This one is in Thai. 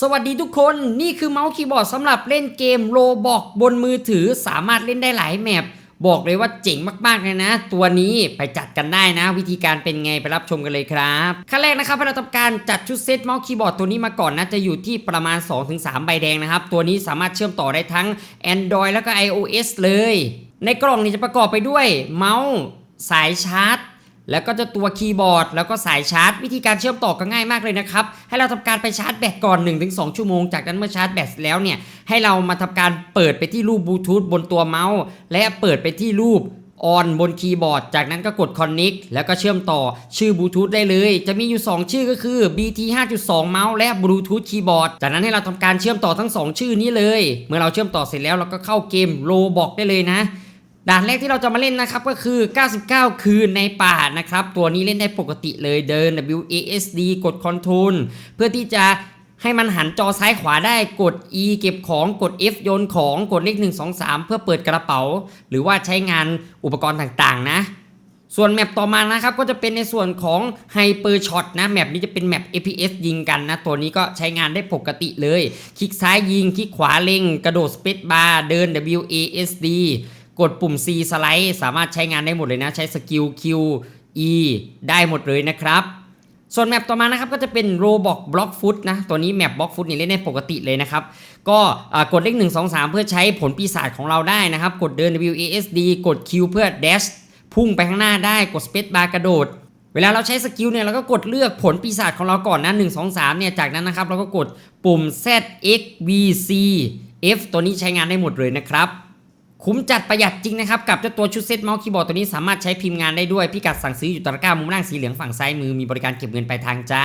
สวัสดีทุกคนนี่คือเมาส์คีย์บอร์ดสำหรับเล่นเกมโลบอกบนมือถือสามารถเล่นได้หลายแมปบอกเลยว่าเจ๋งมากๆเลยนะ ตัวนี้ไปจัดกันได้นะ วิธีการเป็นไงไปรับชมกันเลยครับขั้นแรกนะครับเราทำการจัดชุดเซตเมาส์คีย์บอร์ดตัวนี้มาก่อนนะจะอยู่ที่ประมาณ 2-3 ใบแดงนะครับ ตัวนี้สามารถเชื่อมต่อได้ทั้ง Android แล้วก็ iOS เลย ในกล่องนี้จะประกอบไปด้วยเมาส์สายชาร์จ แล้วก็จะตัวคีย์บอร์ด แล้วก็สายชาร์จ วิธีการเชื่อมต่อก็ง่ายมากเลยนะครับ ให้เราทำการไปชาร์จแบตก่อน 1-2 ชั่วโมง จากนั้นเมื่อชาร์จแบตแล้วเนี่ย ให้เรามาทำการเปิดไปที่รูปบลูทูธบนตัวเมาส์ และเปิดไปที่รูปออนบนคีย์บอร์ด จากนั้นก็กด Connect แล้วก็เชื่อมต่อชื่อบลูทูธได้เลย จะมีอยู่ 2 ชื่อก็คือ BT 5.2 เมาส์และบลูทูธคีย์บอร์ด จากนั้นให้เราทำการเชื่อมต่อทั้ง 2 ชื่อนี้เลย เมื่อเราเชื่อมต่อเสร็จแล้วเราก็เข้าเกมโลบอกได้เลยนะ ด่านแรกที่เราจะมาเล่นนะครับก็คือ 99 คืนในป่านะครับ ตัวนี้เล่นได้ปกติเลยเดิน WASD กด Control เพื่อที่จะให้มันหันจอซ้ายขวาได้กด E เก็บของกด F โยนของกดเลข1 2 3 เพื่อเปิดกระเป๋า หรือว่าใช้งานอุปกรณ์ต่างๆ นะ ส่วนแมปต่อมานะครับก็จะเป็นในส่วนของ Hyper Shot นะแมปนี้จะเป็นแมป APS ยิงกันนะ ตัวนี้ก็ใช้งานได้ปกติเลย คลิกซ้ายยิง คลิกขวาเล็ง กระโดด Space Bar เดิน WASD กดปุ่ม C สไลด์สามารถใช้งานได้หมดเลยนะ ใช้สกิล Q E ได้หมดเลยนะครับ ส่วนแมปต่อมานะครับก็จะเป็น Roblox Block Foot นะ ตัวนี้แมป Block Foot นี่เล่นได้ปกติเลยนะครับ ก็กดเลข1 2 3 เพื่อใช้ผลปีศาจของเราได้นะครับ กดเดิน WASD กด Q เพื่อ dash พุ่งไปข้างหน้าได้กด Space Bar กระโดดเวลาเราใช้สกิลเนี่ยเราก็กดเลือกผลปีศาจของเราก่อนนะ 1 2 3 เนี่ย จากนั้นนะครับ เราก็กดปุ่ม Z X V C F ตัวนี้ใช้งานได้หมดเลยนะครับ คุ้มจัดประหยัดจริงนะครับ กับเจ้าตัวชุดเซตเมาส์คีย์บอร์ดตัวนี้สามารถใช้พิมพ์งานได้ด้วยพิกัดสั่งซื้ออยู่ตะกร้ามุมล่างสีเหลืองฝั่งซ้ายมือมีบริการเก็บเงินปลายทางจ้า